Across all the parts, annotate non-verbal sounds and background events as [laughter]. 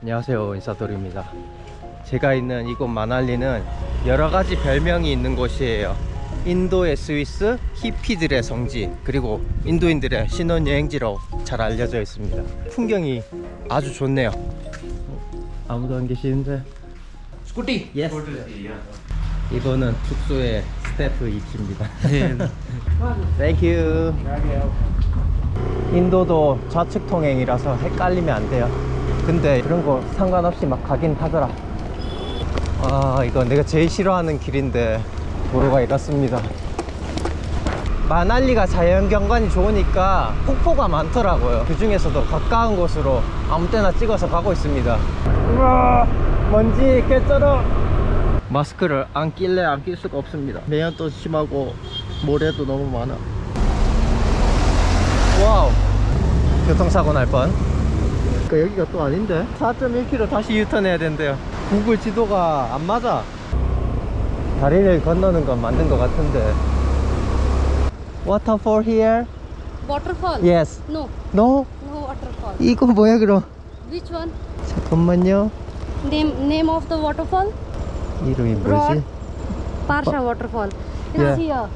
안녕하세요 인사돌입니다. 제가 있는 이곳 마날리는 여러 가지 별명이 있는 곳이에요. 인도의 스위스 히피들의 성지 그리고 인도인들의 신혼여행지로 잘 알려져 있습니다. 풍경이 아주 좋네요. 아무도 안 계시는데? 스쿠티. 예스 이거는 숙소의 스태프 이치입니다. [laughs] 땡큐 인도도 좌측 통행이라서 헷갈리면 안 돼요 근데 그런 거 상관없이 막 가긴 하더라. 아 이거 내가 제일 싫어하는 길인데 도로가 이렇습니다. 마날리가 자연경관이 좋으니까 폭포가 많더라고요. 그 중에서도 가까운 곳으로 아무 때나 찍어서 가고 있습니다. 우와 먼지 개쩔어 마스크를 안 낄래 안 낄 수가 없습니다. 매연도 심하고 모래도 너무 많아. 와우. 교통사고 날뻔 그러니까 여기가 또 아닌데 4.1km 다시 유턴해야 된대요 구글 지도가 안 맞아 다리를 건너는 건 맞는 것 같은데 Waterfall here? Waterfall? Yes No, No? no waterfall. 이거 뭐야 그럼 Which one? 잠깐만요 Name name of the waterfall? 이름이 뭐지? Broad. Parsha waterfall. It's Yeah. here.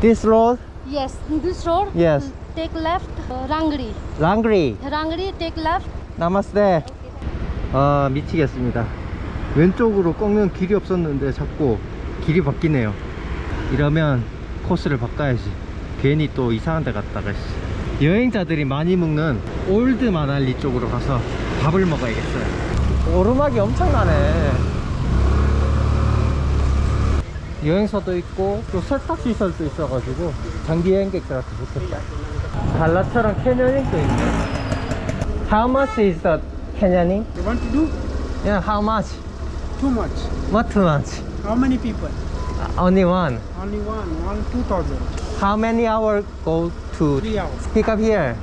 This road? Yes, this road. Yes. Take left. Uh, Rangri. 랑그리 Rangri. Take left. 나마스테 아 미치겠습니다 왼쪽으로 꺾는 길이 없었는데 자꾸 길이 바뀌네요 이러면 코스를 바꿔야지 괜히 또 이상한 데 갔다가 씨. 여행자들이 많이 먹는 올드 마날리 쪽으로 가서 밥을 먹어야겠어요 오르막이 엄청나네 여행사도 있고 또 세탁 시설도 있어가지고 장기 여행객들한테 좋겠다 갈라처럼 캐녀닝도 있네 How much is the canyoning? You want to do Yeah, how much? too much. What too much? How many people? Uh, Only one. Only one. One two thousand. How many hours go to Three hours. pick up here?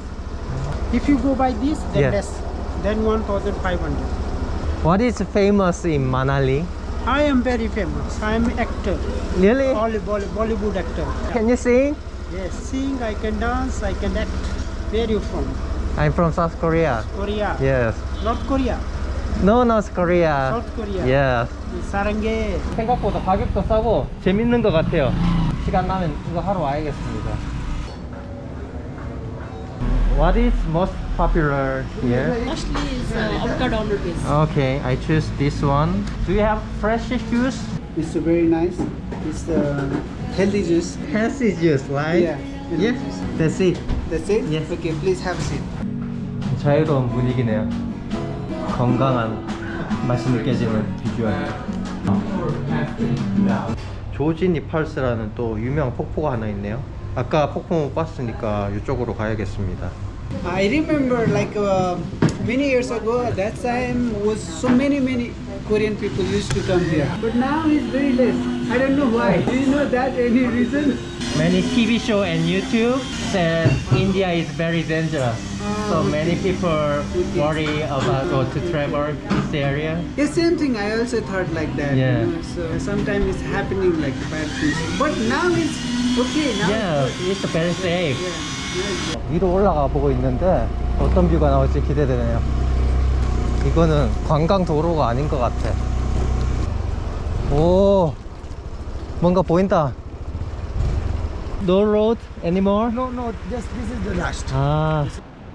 If you go by this, then Yeah. less. Then one thousand five hundred. What is famous in Manali? I am very famous. I am actor. Really? Bolly- Bolly- Bollywood actor. Can you sing? Yes, sing. I can dance. I can act. Where you from? I'm from South Korea. Korea. Yes. North Korea. No, North Korea. South Korea. Yes. 사랑해. 생각보다 가격도 싸고 재밌는 것 같아요. 시간 나면 이거 하러 와야겠습니다. What is most popular here? Mostly is uh, avocado base. Okay, I choose this one. Do you have fresh juice? It's very nice. It's uh, healthy juice. Healthy juice, right? Yeah, healthy Yeah, juice. that's it. That's it? Yes. Okay, please have a seat. 자유로운 분위기네요. 건강한 맛이 느껴지는 비주얼. 조지 니 팔스라는 또 유명 폭포가 하나 있네요. 아까 폭포 못 봤으니까 이쪽으로 가야겠습니다. I remember like uh, many years ago, at that time was so many many Korean people used to come here. But now it's very less. I don't know why. Do you know that any reason? Many TV show and YouTube said India is very dangerous. So many people worry about go to travel this area. Yeah, same thing. I also thought like that. Yeah. You know, so sometimes it's happening like bad things. But now it's okay. Now Yeah, it's very safe. Yeah. it's 위로 올라가 보고 있는데 어떤 뷰가 나올지 기대되네요. 이거는 관광 도로가 아닌 것 같아. 오, 뭔가 보인다. No road anymore? No, no, just this is the last. 아,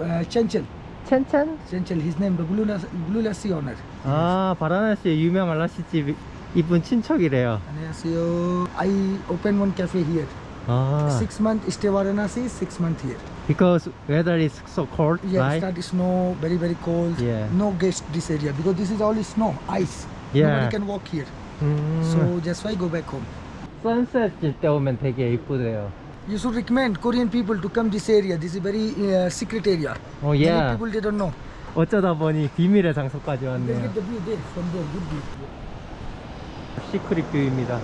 Uh, Chanchal. 첸첸? Chanchal, his name, the Blue, Las- Blue Lassi owner. 아, 바라나시의 유명한 라시집 이분 친척이래요. So I opened one cafe here. 아, Six month stay Varanasi, six month here. because weather is so cold, Yeah, right? start snow, very very cold. Yeah. No guest this area because this is all snow, ice. Yeah. Nobody can walk here. 음, So just why go back home. 선셋 때 오면 되게 이쁘대요. You should recommend Korean people to come this area. This is very uh, secret area. 어, yeah. Many people they don't know. 어쩌다 보니 비밀의 장소까지 왔네요. get the view there from there. Good view. 시크릿 뷰입니다.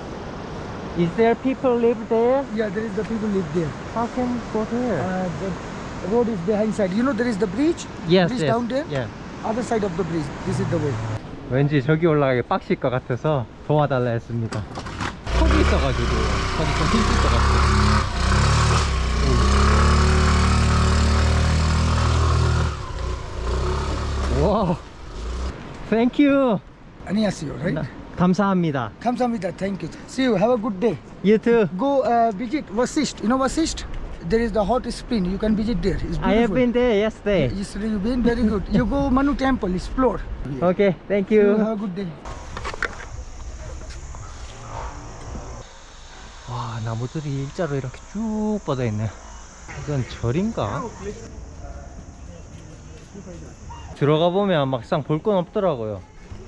Is there people live there? Yeah, there is the people live there. How can go there? Uh, the road is behind side. You know there is the bridge. yes, bridge yes. down there. Yeah. Other side of the bridge. This is the way. 왠지 저기 올라가기 빡실 것 같아서 도와달라 했습니다. 턱이 있어가지고 거기 좀 힘들 것 같아요. 와 Thank you. 안녕하세요, right? 감사합니다. 감사합니다. Thank you. See you. Have a good day. You too. Go uh, visit Vasist. You know Vasist? There is the hot spring. You can visit there. It's beautiful. I have been there yesterday. Yesterday you've been very good. You go Manu Temple. Explore. Okay, thank You you. have a good day. 와 나무들이 일자로 이렇게 쭉 뻗어 있네. 이건 절인가? 들어가 보면 막상 볼 건 없더라고요.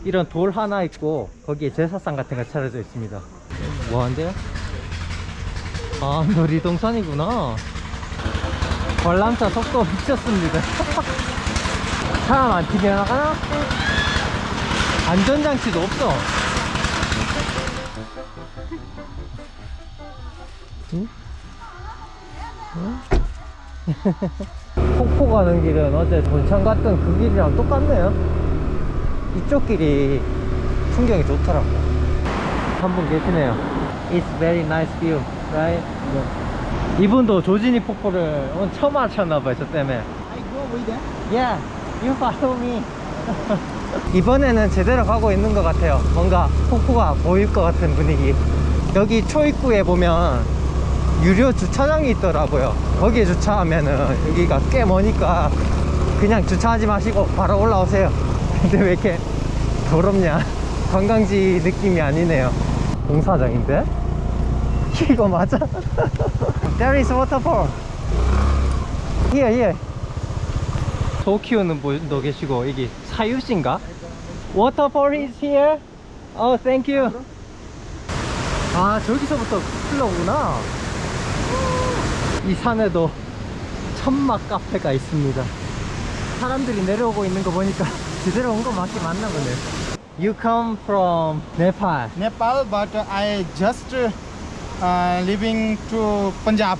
이런 돌 하나 있고 거기에 제사상 같은 거 차려져 있습니다. 뭐한데요? 아 놀이동산이구나. 관람차 속도 미쳤습니다. [laughs] 사람 안 튀겨나가나? 안전장치도 없어. 응? 응? [laughs] 폭포 가는 길은 어제 본창 갔던 그 길이랑 똑같네요. 이쪽 길이 풍경이 좋더라고. 한 분 계시네요. It's very nice view, right? 이분도 조진이 폭포를 오늘 처음 하셨나봐요, 저 때문에. I go with them. Yeah, you follow me. [laughs] 이번에는 제대로 가고 있는 것 같아요. 뭔가 폭포가 보일 것 같은 분위기. 여기 초입구에 보면 유료 주차장이 있더라고요. 거기에 주차하면은 여기가 꽤 머니까 그냥 주차하지 마시고 바로 올라오세요. 근데 왜 이렇게 더럽냐? 관광지 느낌이 아니네요. 공사장인데? 이거 맞아? [laughs] There is waterfall. Here, here. 소 키우는 분도 계시고 여기 사유신가? Waterfall is here. Oh, thank you. 아 저기서부터 흘러오구나. 이 산에도 천막 카페가 있습니다. 사람들이 내려오고 있는 거 보니까 제대로 온 거 맞긴 맞나 보네. You come from Nepal. Nepal, but I just uh, uh, living to Punjab.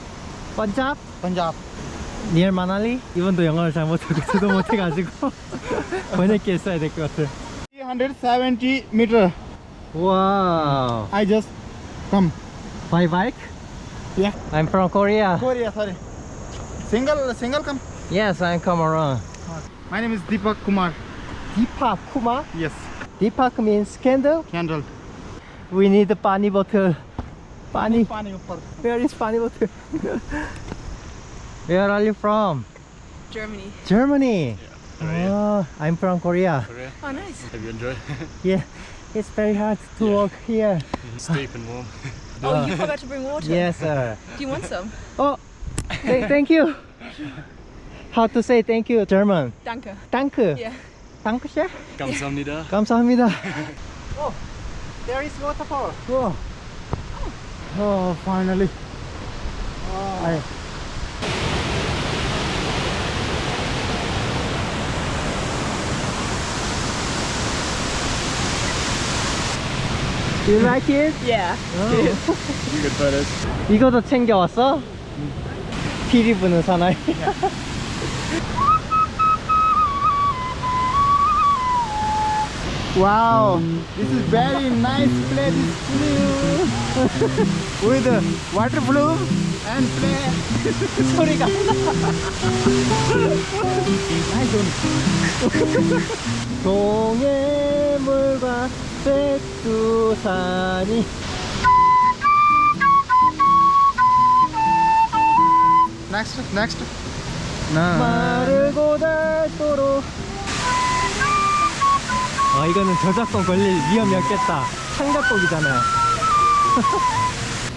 Punjab? Punjab. Near Manali? 이분도 영어를 잘 못하고 저도 못해가지고 [laughs] 번역기 했어야 될 것 같아. 370 meter. 와우. I just come. By bike? Yeah. I'm from Korea. Korea, sorry. Single, single come. Yes, I'm come around. My name is Deepak Kumar. Deepak Kumar? Yes. Deepak means candle. Candle. We need a pani bottle. Pani. Pani upar. Where is pani bottle? Where are you from? Germany. Germany. Oh, I'm from Korea. Oh, nice. Hope you enjoy. [laughs] Yeah, it's very hard to walk here. It's deep and warm. [laughs] Oh, you forgot to bring water. Yes, sir. Do you want some? Oh, th- thank you. How to say thank you, German? Danke. Danke. Yeah. Danke sehr. 감사합니다. 감사합니다. There is waterfall. 우와. Oh, finally. 아이. You like it? Yeah. Good photos. 이거도 챙겨왔어? 피리 부는 사나이. Wow, this is very nice place. With uh, water bloom and play. 소리가. 동해물과 백두산이 Next, next. 마르고 닳도록 아 이거는 저작권 걸릴 위험이 없겠다. 창작곡이잖아요. [laughs]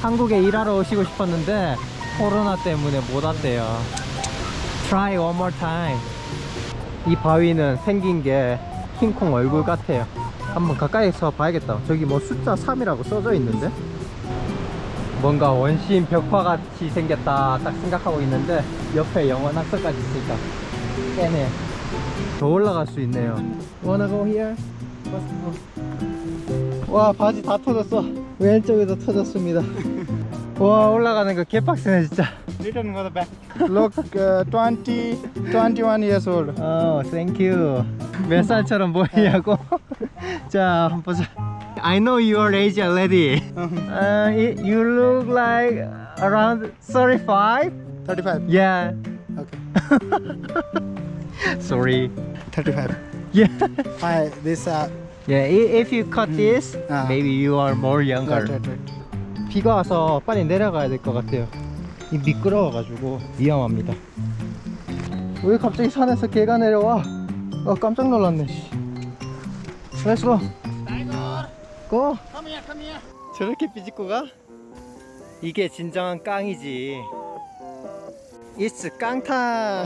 한국에 일하러 오시고 싶었는데 코로나 때문에 못 왔대요. Try one more time. 이 바위는 생긴 게 킹콩 얼굴 같아요. 한번 가까이서 봐야겠다. 저기 뭐 숫자 3이라고 써져 있는데? 뭔가 원시인 벽화 같이 생겼다 딱 생각하고 있는데 옆에 영원 학서까지 있으니까. 깨네 더 올라갈 수 있네요 Wanna go here? 와 바지 다 터졌어 왼쪽에도 터졌습니다 와 올라가는 거 개빡세네 진짜 Return go back. Look, uh, 20, 21 years old. 어 땡큐 몇 살처럼 보이냐고 자 한번 보자 I know your age already uh, you look like around 35 35. yeah Okay. Sorry 35. Yeah. I this uh, Yeah, i- if you cut this, Ah. maybe you are more younger. right, right, right. 비가 와서 빨리 내려가야 될 것 같아요. 이 미끄러워가지고 위험합니다. 왜 갑자기 산에서 개가 내려와? 아 깜짝 놀랐네. 씨. Let's go. Go. 저렇게 삐짓고 가? 이게 진정한 깡이지. It's 깡탕.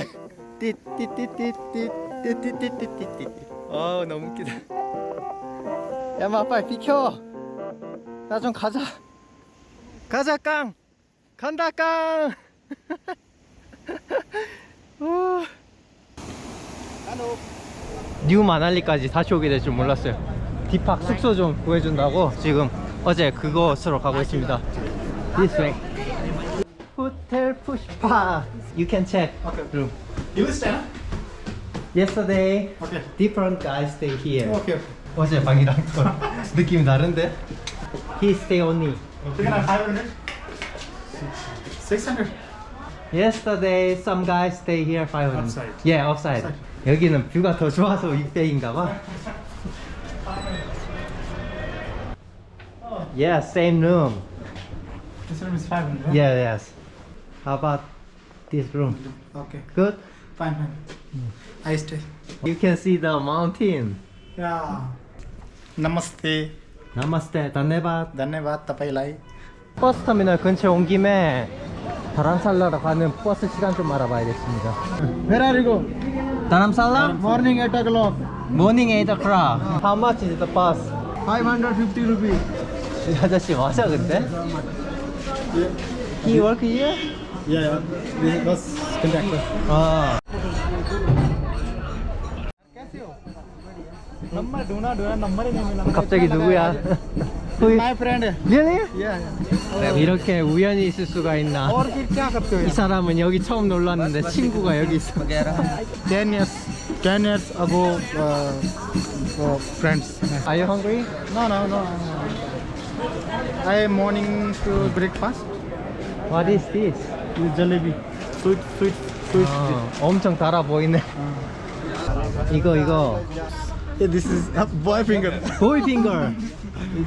띠띠띠띠띠띠띠띠띠띠띠. 아 너무 웃기다. 야마 빨리 비켜. 나 좀 가자. 가자 깡. 간다 깡. [laughs] 우. 뉴 마날리까지 다시 오게 될 줄 몰랐어요. 디팍 숙소 좀 구해준다고 지금 어제 그것으로 가고 있습니다. This way. 호텔 푸시파. You can check room. You stay, huh? Yesterday, Okay. different guys stay here. Okay. 어제 방이랑 또 느낌이 다른데? He stay only. Chicken and 500. 600. Yesterday, some guys stay here 500. Outside. Yeah, outside. 여기는 뷰가 더 좋아서 600인가 봐. Yeah, same room. This room is 500. huh? Yeah, yes. How about this room? Okay. Good? Fine, fine. I stay. You can see the mountain. Yeah. नमस्ते Namaste, धन्यवाद. धन्यवाद तपाईँलाई 버스 터미널 근처에 온 김에 다람살라로 가는 버스 시간 좀 알아봐야겠습니다. Where are you go? 다람살라? Morning 8 o'clock. Morning 8 o'clock. How much is the bus? 550 rupees. 이 아저씨 맞아 근데? He work here? Yeah, yeah. This bus conductor. 아. नंबर ढूंढा ढूंढा नंबर ही नहीं मिला 갑자기 누구야? Who my friend है really? या या 이렇게 우연히 있을 수가 있나? और फिर क्या करते हो 이 사람은 여기 처음 놀랐는데 친구가 여기 있어. 10 years 10 years ago uh, uh, friends Are you hungry? no no no I morning to breakfast What is this? With jalebi sweet sweet sweet 어, 엄청 달아 보이네. 이거 이거 yeah, this is a boy finger boy finger,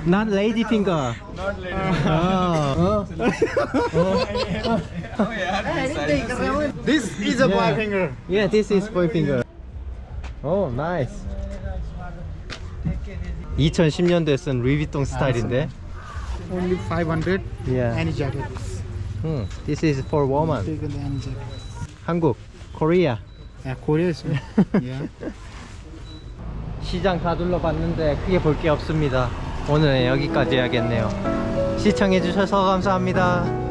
not lady finger. not lady 어. this is a boy Yeah. finger Yeah, this is boy finger. Oh, nice. 2010년도에 쓴 루이비통 스타일인데. only 500 Yeah. any jacket Hmm, this is for woman. 한국, Korea. yeah Korea is yeah 시장 다 둘러봤는데 크게 볼 게 없습니다. 오늘은 여기까지 해야겠네요. 시청해주셔서 감사합니다.